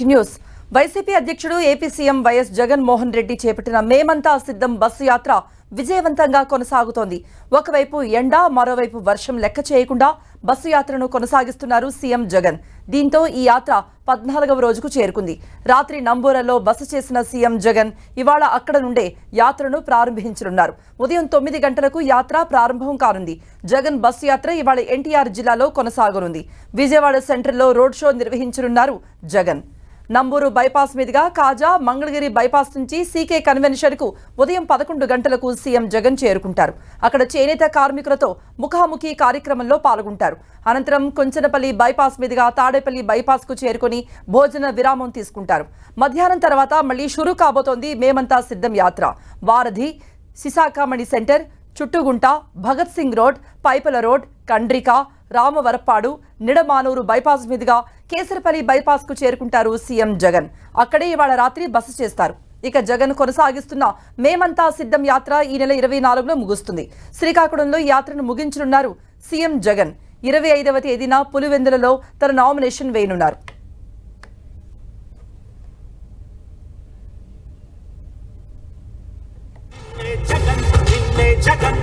News. YCP అధ్యక్షుడు AP CM YS Jaganmohan Reddy చేపట్టిన మేమంతా సిద్ధం బస్సు యాత్ర విజయవంతంగా కొనసాగుతోంది. ఒకవైపు ఎండ మరోవైపు వర్షం లెక్క చేయకుండా బస్సు యాత్రను కొనసాగిస్తున్నారు సీఎం జగన్. దీంతో ఈ యాత్ర పద్నాలుగవ రోజుకు చేరుకుంది. రాత్రి నంబూరలో బస చేసిన సీఎం జగన్ ఇవాళ అక్కడ నుండే యాత్రను ప్రారంభించనున్నారు. ఉదయం తొమ్మిది గంటలకు యాత్ర ప్రారంభం కానుంది. జగన్ బస్సు యాత్ర ఇవాళ ఎన్టీఆర్ జిల్లాలో కొనసాగనుంది. విజయవాడ సెంటర్లో రోడ్ షో నిర్వహించనున్నారు జగన్. నంబూరు బైపాస్ మీదుగా కాజా మంగళగిరి బైపాస్ నుంచి సీకే కన్వెన్షన్కు ఉదయం పదకొండు గంటలకు సీఎం జగన్ చేరుకుంటారు. అక్కడ చేనేత కార్మికులతో ముఖాముఖి కార్యక్రమంలో పాల్గొంటారు. అనంతరం కొంచెనపల్లి బైపాస్ మీదుగా తాడేపల్లి బైపాస్కు చేరుకుని భోజన విరామం తీసుకుంటారు. మధ్యాహ్నం తర్వాత మళ్ళీ షురూ కాబోతోంది మేమంతా సిద్ధం యాత్ర. వారధి సిసాకామణి సెంటర్ చుట్టుగుంట భగత్ సింగ్ రోడ్ పైపల రోడ్ కండ్రిక రామవరప్పాడు నిడమానూరు బైపాస్ మీదుగా కేసరపల్లి బైపాస్కు చేరుకుంటారు సీఎం జగన్. అక్కడే ఇవాళ రాత్రి బస చేస్తారు. ఇక జగన్ కొనసాగిస్తున్న మేమంతా సిద్ధం యాత్ర ఈ నెల ఇరవై నాలుగులో ముగుస్తుంది. శ్రీకాకుళంలో యాత్రను ముగించనున్నారు సీఎం జగన్. ఇరవై ఐదవ తేదీన పులివెందులలో తన నామినేషన్ వేయనున్నారు. జగన్ జగన్